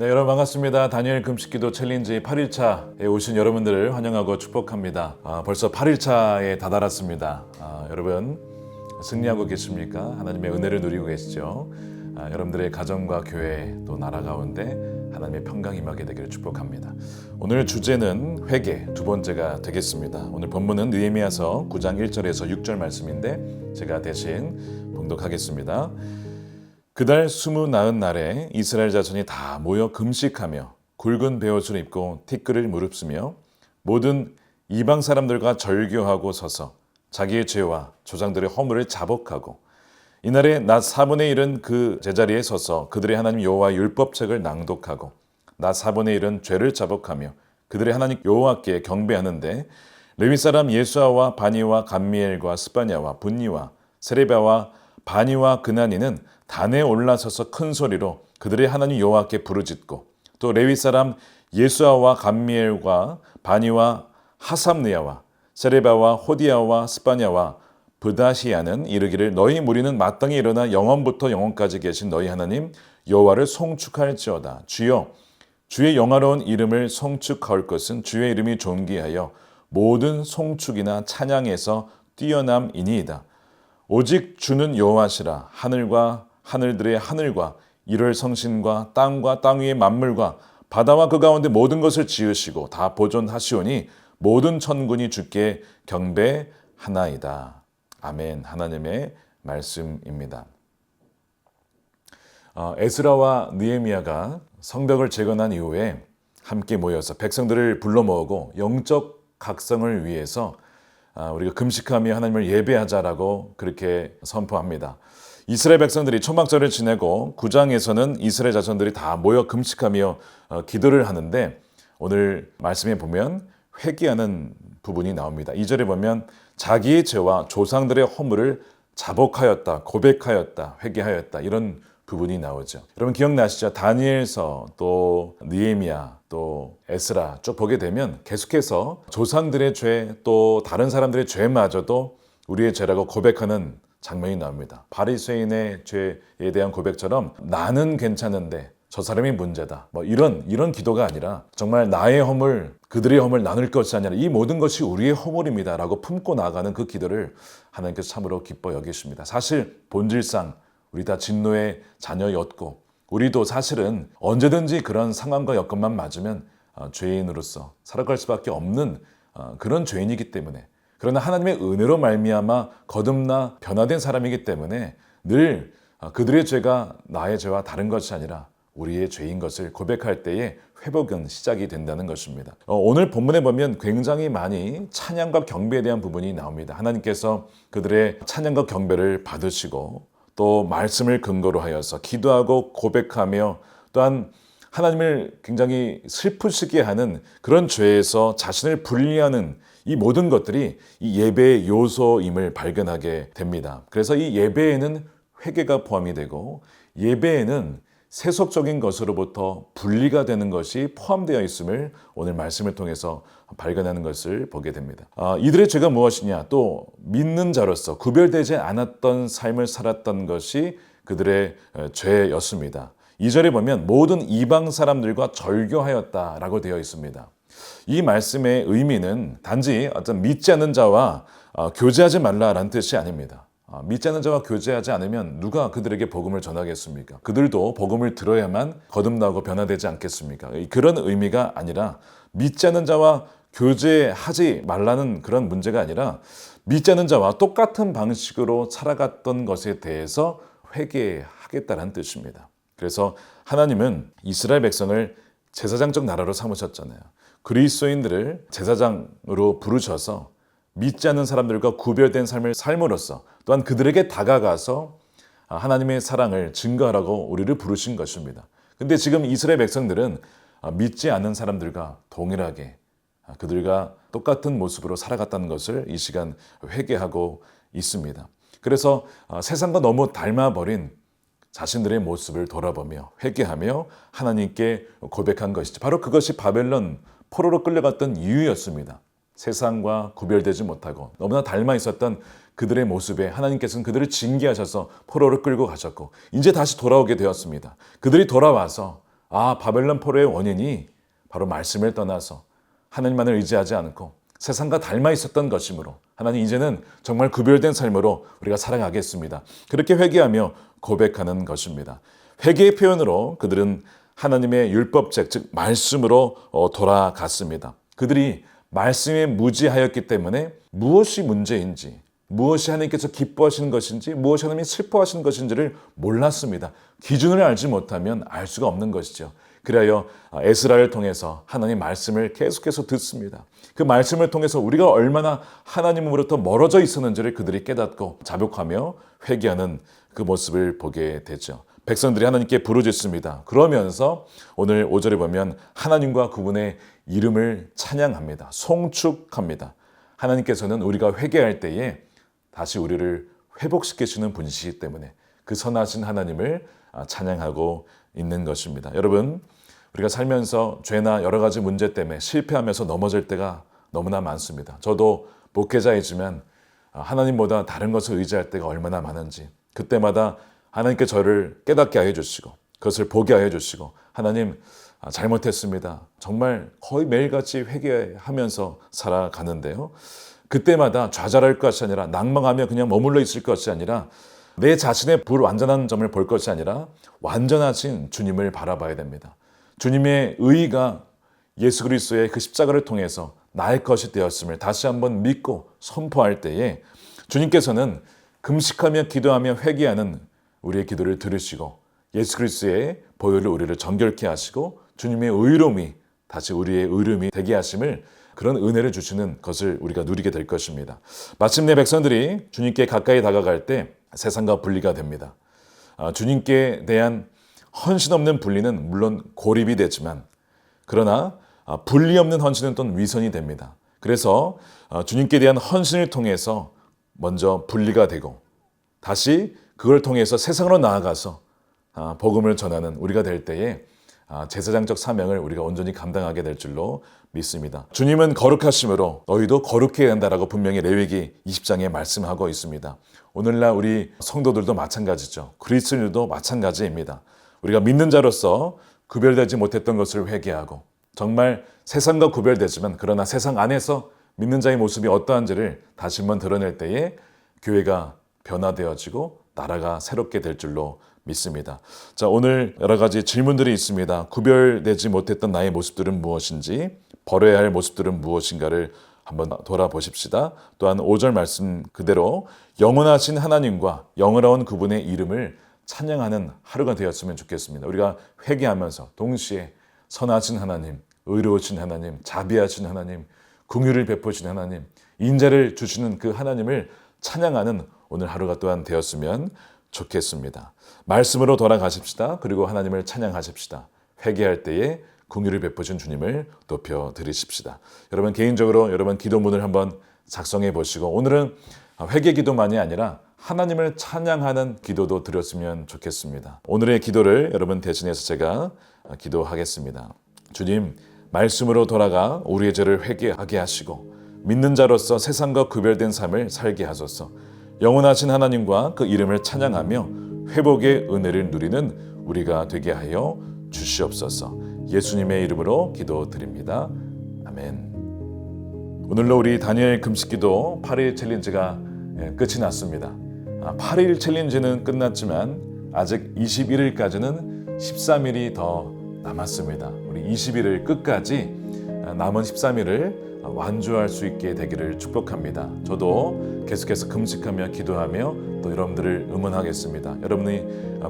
네, 여러분 반갑습니다. 다니엘 금식기도 챌린지 8일차에 오신 여러분들을 환영하고 축복합니다. 아, 벌써 8일차에 다다랐습니다. 아, 여러분 승리하고 계십니까? 하나님의 은혜를 누리고 계시죠? 아, 여러분들의 가정과 교회 또 나라 가운데 하나님의 평강 임하게 되기를 축복합니다. 오늘 주제는 회개 두 번째가 되겠습니다. 오늘 본문은 느헤미야서 9장 1절에서 6절 말씀인데 제가 대신 봉독하겠습니다. 그달 스무 나흔 날에 이스라엘 자손이 다 모여 금식하며 굵은 베옷을 입고 티끌을 무릅쓰며 모든 이방 사람들과 절교하고 서서 자기의 죄와 조상들의 허물을 자복하고 이날에 낮 4분의 1은 그 제자리에 서서 그들의 하나님 여호와 율법책을 낭독하고 낮 4분의 1은 죄를 자복하며 그들의 하나님 여호와께 경배하는데 레위 사람 예수아와 바니와 감미엘과 스파냐와 분니와 세레바와 바니와 그나니는 단에 올라서서 큰 소리로 그들의 하나님 여호와께 부르짖고 또 레위 사람 예수아와 감미엘과 바니와 하삼느야와 세레바와 호디아와 스파냐와 브다시아는 이르기를 너희 무리는 마땅히 일어나 영원부터 영원까지 계신 너희 하나님 여호와를 송축할지어다 주여 주의 영화로운 이름을 송축할 것은 주의 이름이 존귀하여 모든 송축이나 찬양에서 뛰어남이니이다. 오직 주는 여호와시라 하늘과 하늘들의 하늘과 이를 성신과 땅과 땅 위의 만물과 바다와 그 가운데 모든 것을 지으시고 다 보존하시오니 모든 천군이 주께 경배하나이다. 아멘. 하나님의 말씀입니다. 어, 에스라와 느헤미야가 성벽을 재건한 이후에 함께 모여서 백성들을 불러 모으고 영적 각성을 위해서 아, 우리가 금식하며 하나님을 예배하자라고 그렇게 선포합니다. 이스라엘 백성들이 초막절을 지내고 구장에서는 이스라엘 자손들이 다 모여 금식하며 어, 기도를 하는데 오늘 말씀에 보면 회개하는 부분이 나옵니다. 2절에 보면 자기의 죄와 조상들의 허물을 자복하였다, 고백하였다, 회개하였다 이런 부분이 나오죠. 여러분 기억나시죠? 다니엘서 또 느헤미야 또 에스라 쭉 보게 되면 계속해서 조상들의 죄 또 다른 사람들의 죄마저도 우리의 죄라고 고백하는 장면이 나옵니다. 바리새인의 죄에 대한 고백처럼 나는 괜찮은데 저 사람이 문제다. 뭐 이런 이런 기도가 아니라 정말 나의 허물 그들의 허물 나눌 것이 아니라 이 모든 것이 우리의 허물입니다라고 품고 나가는 그 기도를 하나님께서 참으로 기뻐 여기십니다. 사실 본질상 우리 다 진노의 자녀였고 우리도 사실은 언제든지 그런 상황과 여건만 맞으면 어, 죄인으로서 살아갈 수밖에 없는 어, 그런 죄인이기 때문에 그러나 하나님의 은혜로 말미암아 거듭나 변화된 사람이기 때문에 늘 어, 그들의 죄가 나의 죄와 다른 것이 아니라 우리의 죄인 것을 고백할 때에 회복은 시작이 된다는 것입니다. 어, 오늘 본문에 보면 굉장히 많이 찬양과 경배에 대한 부분이 나옵니다. 하나님께서 그들의 찬양과 경배를 받으시고 또 말씀을 근거로 하여서 기도하고 고백하며 또한 하나님을 굉장히 슬프시게 하는 그런 죄에서 자신을 분리하는 이 모든 것들이 이 예배의 요소임을 발견하게 됩니다. 그래서 이 예배에는 회개가 포함이 되고 예배에는 세속적인 것으로부터 분리가 되는 것이 포함되어 있음을 오늘 말씀을 통해서 발견하는 것을 보게 됩니다. 아, 이들의 죄가 무엇이냐? 또 믿는 자로서 구별되지 않았던 삶을 살았던 것이 그들의 어, 죄였습니다. 2절에 보면 모든 이방 사람들과 절교하였다라고 되어 있습니다. 이 말씀의 의미는 단지 어떤 믿지 않는 자와 어, 교제하지 말라라는 뜻이 아닙니다. 아, 믿지 않는 자와 교제하지 않으면 누가 그들에게 복음을 전하겠습니까? 그들도 복음을 들어야만 거듭나고 변화되지 않겠습니까? 그런 의미가 아니라 믿지 않는 자와 교제하지 말라는 그런 문제가 아니라 믿지 않는 자와 똑같은 방식으로 살아갔던 것에 대해서 회개하겠다는 뜻입니다. 그래서 하나님은 이스라엘 백성을 제사장적 나라로 삼으셨잖아요. 그리스도인들을 제사장으로 부르셔서 믿지 않는 사람들과 구별된 삶을 삶으로써 또한 그들에게 다가가서 하나님의 사랑을 증거하라고 우리를 부르신 것입니다. 근데 지금 이스라엘 백성들은 믿지 않는 사람들과 동일하게 그들과 똑같은 모습으로 살아갔다는 것을 이 시간 회개하고 있습니다. 그래서 세상과 너무 닮아버린 자신들의 모습을 돌아보며 회개하며 하나님께 고백한 것이죠. 바로 그것이 바벨론 포로로 끌려갔던 이유였습니다. 세상과 구별되지 못하고 너무나 닮아 있었던 그들의 모습에 하나님께서는 그들을 징계하셔서 포로를 끌고 가셨고 이제 다시 돌아오게 되었습니다. 그들이 돌아와서 아, 바벨론 포로의 원인이 바로 말씀을 떠나서 하나님만을 의지하지 않고 세상과 닮아 있었던 것이므로 하나님 이제는 정말 구별된 삶으로 우리가 살아가겠습니다. 그렇게 회개하며 고백하는 것입니다. 회개의 표현으로 그들은 하나님의 율법책, 즉 말씀으로 어, 돌아갔습니다. 그들이 말씀에 무지하였기 때문에 무엇이 문제인지, 무엇이 하나님께서 기뻐하시는 것인지, 무엇이 하나님이 슬퍼하시는 것인지를 몰랐습니다. 기준을 알지 못하면 알 수가 없는 것이죠. 그리하여 에스라를 통해서 하나님 말씀을 계속해서 듣습니다. 그 말씀을 통해서 우리가 얼마나 하나님으로부터 멀어져 있었는지를 그들이 깨닫고 자복하며 회개하는 그 모습을 보게 되죠. 백성들이 하나님께 부르짖습니다. 그러면서 오늘 5절에 보면 하나님과 그분의 이름을 찬양합니다. 송축합니다. 하나님께서는 우리가 회개할 때에 다시 우리를 회복시키시는 분이시기 때문에 그 선하신 하나님을 찬양하고 있는 것입니다. 여러분, 우리가 살면서 죄나 여러 가지 문제 때문에 실패하면서 넘어질 때가 너무나 많습니다. 저도 목회자이지만 하나님보다 다른 것을 의지할 때가 얼마나 많은지 그때마다 하나님께 저를 깨닫게 하여 주시고 그것을 보게 하여 주시고 하나님 잘못했습니다. 정말 거의 매일같이 회개하면서 살아가는데요. 그때마다 좌절할 것이 아니라 낭망하며 그냥 머물러 있을 것이 아니라 내 자신의 불완전한 점을 볼 것이 아니라 완전하신 주님을 바라봐야 됩니다. 주님의 의가 예수 그리스도의 그 십자가를 통해서 나의 것이 되었음을 다시 한번 믿고 선포할 때에 주님께서는 금식하며 기도하며 회개하는 우리의 기도를 들으시고 예수 그리스도의 보혈로 우리를 정결케 하시고 주님의 의로움이 다시 우리의 의로움이 되게 하심을 그런 은혜를 주시는 것을 우리가 누리게 될 것입니다. 마침내 백성들이 주님께 가까이 다가갈 때 세상과 분리가 됩니다. 아, 주님께 대한 헌신 없는 분리는 물론 고립이 되지만 그러나 아, 분리 없는 헌신은 또 위선이 됩니다. 그래서 아, 주님께 대한 헌신을 통해서 먼저 분리가 되고 다시 그걸 통해서 세상으로 나아가서 복음을 전하는 우리가 될 때에 제사장적 사명을 우리가 온전히 감당하게 될 줄로 믿습니다. 주님은 거룩하심으로 너희도 거룩해야 한다라고 분명히 레위기 20장에 말씀하고 있습니다. 오늘날 우리 성도들도 마찬가지죠. 그리스도인들도 마찬가지입니다. 우리가 믿는 자로서 구별되지 못했던 것을 회개하고 정말 세상과 구별되지만 그러나 세상 안에서 믿는 자의 모습이 어떠한지를 다시 한번 드러낼 때에 교회가 변화되어지고 나라가 새롭게 될 줄로 믿습니다. 자, 오늘 여러 가지 질문들이 있습니다. 구별되지 못했던 나의 모습들은 무엇인지, 버려야 할 모습들은 무엇인가를 한번 돌아보십시다. 또한 5절 말씀 그대로 영원하신 하나님과 영원한 그분의 이름을 찬양하는 하루가 되었으면 좋겠습니다. 우리가 회개하면서 동시에 선하신 하나님, 의로우신 하나님, 자비하신 하나님, 궁유를 베푸신 하나님, 인자를 주시는 그 하나님을 찬양하는 오늘 하루가 또한 되었으면 좋겠습니다. 말씀으로 돌아가십시다. 그리고 하나님을 찬양하십시다. 회개할 때에 궁유를 베푸신 주님을 높여 드리십시다. 여러분 개인적으로 여러분 기도문을 한번 작성해 보시고 오늘은 회개 기도만이 아니라 하나님을 찬양하는 기도도 드렸으면 좋겠습니다. 오늘의 기도를 여러분 대신해서 제가 기도하겠습니다. 주님, 말씀으로 돌아가 우리의 죄를 회개하게 하시고 믿는 자로서 세상과 구별된 삶을 살게 하소서. 영원하신 하나님과 그 이름을 찬양하며 회복의 은혜를 누리는 우리가 되게 하여 주시옵소서. 예수님의 이름으로 기도드립니다. 아멘. 오늘로 우리 다니엘 금식기도 8일 챌린지가 예, 끝이 났습니다. 8일 아, 챌린지는 끝났지만 아직 21일까지는 13일이 더 남았습니다. 우리 21일 끝까지 남은 13일을 완주할 수 있게 되기를 축복합니다. 저도 계속해서 금식하며 기도하며 또 여러분들을 응원하겠습니다. 여러분이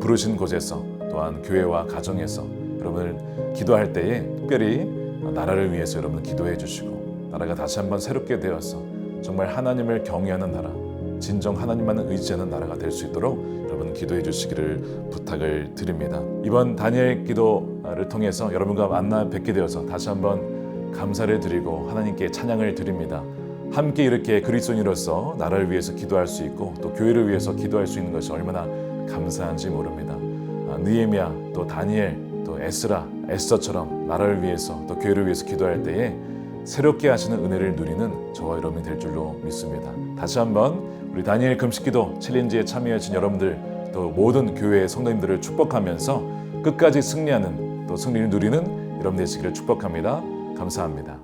부르신 곳에서 또한 교회와 가정에서 여러분을 기도할 때에 특별히 나라를 위해서 여러분 기도해 주시고 나라가 다시 한번 새롭게 되어서 정말 하나님을 경외하는 나라, 진정 하나님만을 의지하는 나라가 될 수 있도록 여러분 기도해 주시기를 부탁을 드립니다. 이번 다니엘 기도를 통해서 여러분과 만나 뵙게 되어서 다시 한번 감사를 드리고 하나님께 찬양을 드립니다. 함께 이렇게 그리스도인으로서 나라를 위해서 기도할 수 있고 또 교회를 위해서 기도할 수 있는 것이 얼마나 감사한지 모릅니다. 아, 느헤미야 또 다니엘 또 에스라, 에스더처럼 나라를 위해서 또 교회를 위해서 기도할 때에 새롭게 하시는 은혜를 누리는 저와 여러분이 될 줄로 믿습니다. 다시 한번 우리 다니엘 금식기도 챌린지에 참여하신 여러분들 또 모든 교회의 성도님들을 축복하면서 끝까지 승리하는 또또 승리를 누리는 여러분 되시기를 축복합니다. 감사합니다.